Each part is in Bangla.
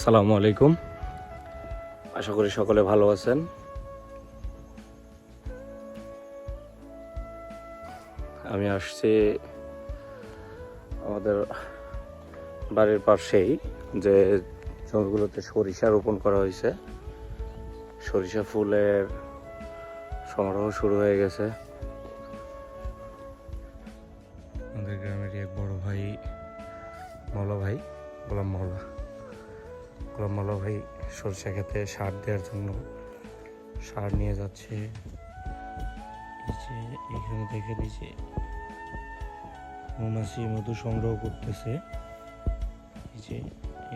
আসসালামু আলাইকুম। আশা করি সকলে ভালো আছেন। আমি আসছি আমাদের বাড়ির পাশেই যে জমিগুলোতে সরিষা রোপণ করা হয়েছে। সরিষা ফুলের সমারোহ শুরু হয়ে গেছে। আমাদের গ্রামের এক বড় ভাই মলা ভাই গোলাম মহলা গোলাম মহলা ভাই সরষা খেতে সার দেওয়ার জন্য সার নিয়ে যাচ্ছে। এখানে দেখে দিয়েছে মৌমাছি মধু সংগ্রহ করতেছে। এই যে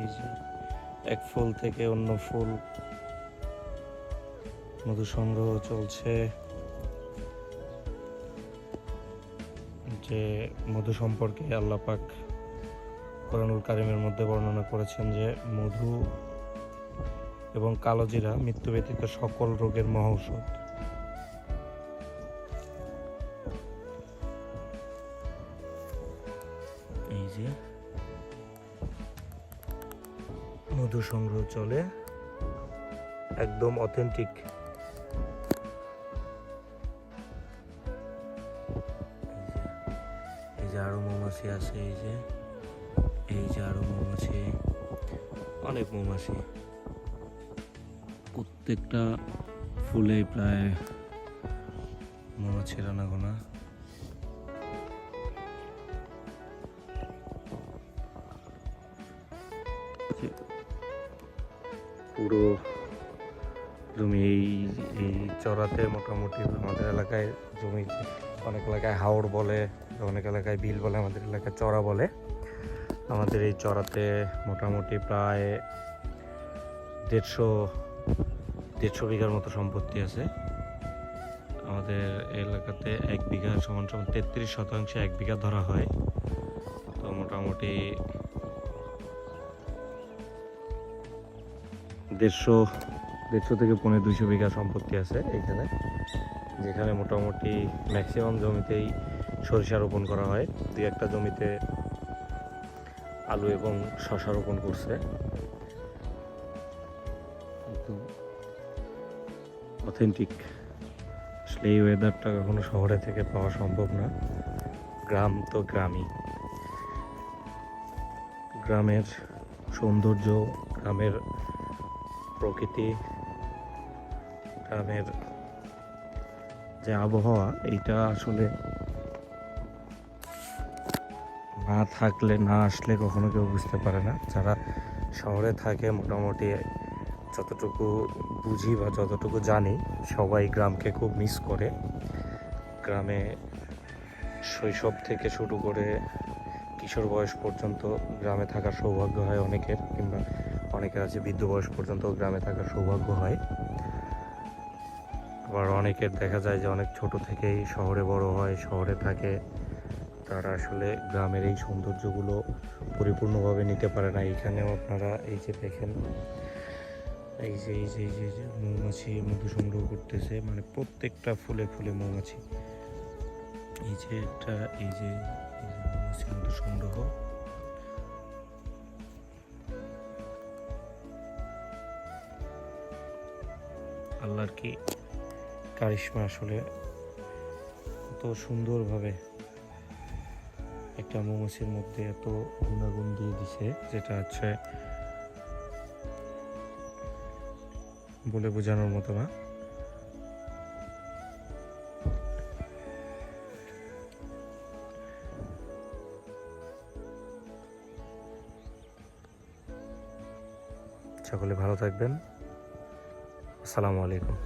এই যে এক ফুল থেকে অন্য ফুল মধু সংগ্রহ চলছে। যে মধু সম্পর্কে আল্লাহ পাক কোরআনুল কারিমের মধ্যে বর্ণনা করেছেন যে মধু এবং কালোজিরা মৃত্যু ব্যতীত সকল রোগের মহৌষধ। এই যে। মধু সংগ্রহ চলে। একদম অথেন্টিক এই যে আরও মৌমাছি আছে এই যে। এই যে আরও মৌমাছি অনেক মৌমাছি প্রত্যেকটা ফুলে প্রায় মৌমাছির আনাগোনা যে পুরো জমি এই এই চড়াতে মোটামুটি আমাদের এলাকায় জমি অনেক এলাকায় হাওড় বলে, অনেক এলাকায় বিল বলে, আমাদের এলাকায় চড়া বলে। আমাদের এই চড়াতে মোটামুটি প্রায় দেড়শো দেড়শো বিঘার মতো সম্পত্তি আছে। আমাদের এলাকাতে এক বিঘা সমান সমান তেত্রিশ শতাংশে এক বিঘা ধরা হয়। তো মোটামুটি দেড়শো দেড়শো থেকে পনেরো দুইশো বিঘা সম্পত্তি আছে এখানে, যেখানে মোটামুটি ম্যাক্সিমাম জমিতেই সরিষা রোপণ করা হয়। দুই একটা জমিতে আলু এবং শশা রোপণ করছে। অথেন্টিক আসলে এই ওয়েদারটা কখনো শহরে থেকে পাওয়া সম্ভব না। গ্রাম তো গ্রামই। গ্রামের সৌন্দর্য, গ্রামের প্রকৃতি, গ্রামের যে আবহাওয়া, এইটা আসলে না থাকলে না আসলে কখনো কেউ বুঝতে পারে না। যারা শহরে থাকে মোটামুটি যতটুকু বুঝি বা যতটুকু জানি, সবাই গ্রামকে খুব মিস করে। গ্রামে শৈশব থেকে শুরু করে কিশোর বয়স পর্যন্ত গ্রামে থাকার সৌভাগ্য হয় অনেকের, কিংবা অনেকের আছে বৃদ্ধ বয়স পর্যন্ত গ্রামে থাকার সৌভাগ্য হয়। আবার অনেকের দেখা যায় যে অনেক ছোট থেকেই শহরে বড় হয়, শহরে থাকে। তারা আসলে গ্রামের এই সৌন্দর্যগুলো পরিপূর্ণভাবে নিতে পারে না। এইখানেও আপনারা এই যে দেখেন, এই যে এই যে এই যে মৌমাছি মধু সংগ্রহ করতেছে মানে প্রত্যেকটা ফুলে ফুলে মৌমাছি। এই যে একটা এই যে মৌমাছি মধু সংগ্রহ। আল্লাহর কি কারিশমা আসলে কত সুন্দরভাবে একটা মৌমাছির মধ্যে এত গুণাগুণ দিয়ে দিছে, যেটা হচ্ছে বলে বোঝানোর মতো না। সকলে ভালো থাকবেন। আসসালামু আলাইকুম।